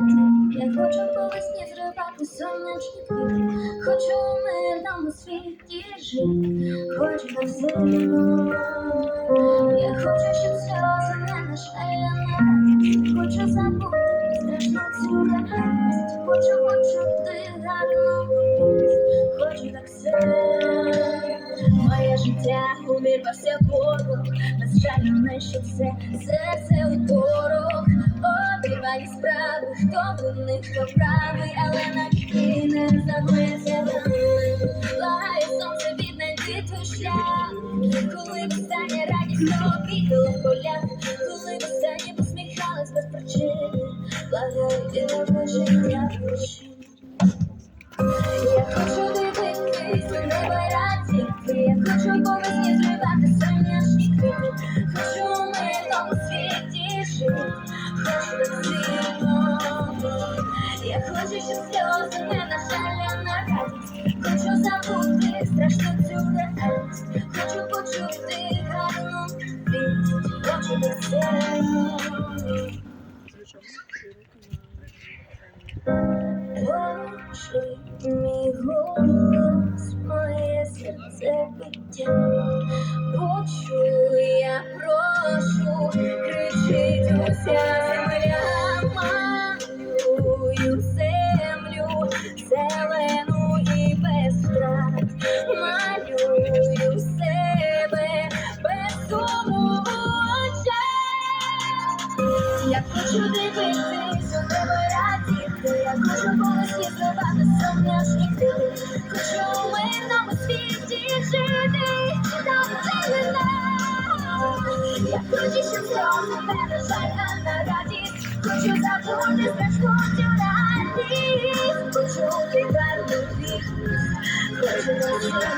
Я хочу по весні зривати сонячні квіти, хочу у мирному світі жити, хочу так сильно. Я хочу, щоб сльози не нашали, хочу забути страшну цю реальність, хочу почути гарну вість, хочу так сильно. Моє життя увірвався в воду, без жалю не що все серце у порох. Обірвані справи, хто винний, хто правий, але на ти не забудеться вини. Лагає сонце віднайти твій шлях, коли встання радість то обідала в полях, коли востаннє посміхалась без причини, благаю і життя душі. Мій голос, моє серце биття, Я хочу дивитись у небо радіти, я хочу голосні зривати сонячні квіти, хочу у мирному світі жити, там зелена. Я хочу, щоб сльози не на радість, хочу забути страшну цю реальність, почути гарну вість, хочу на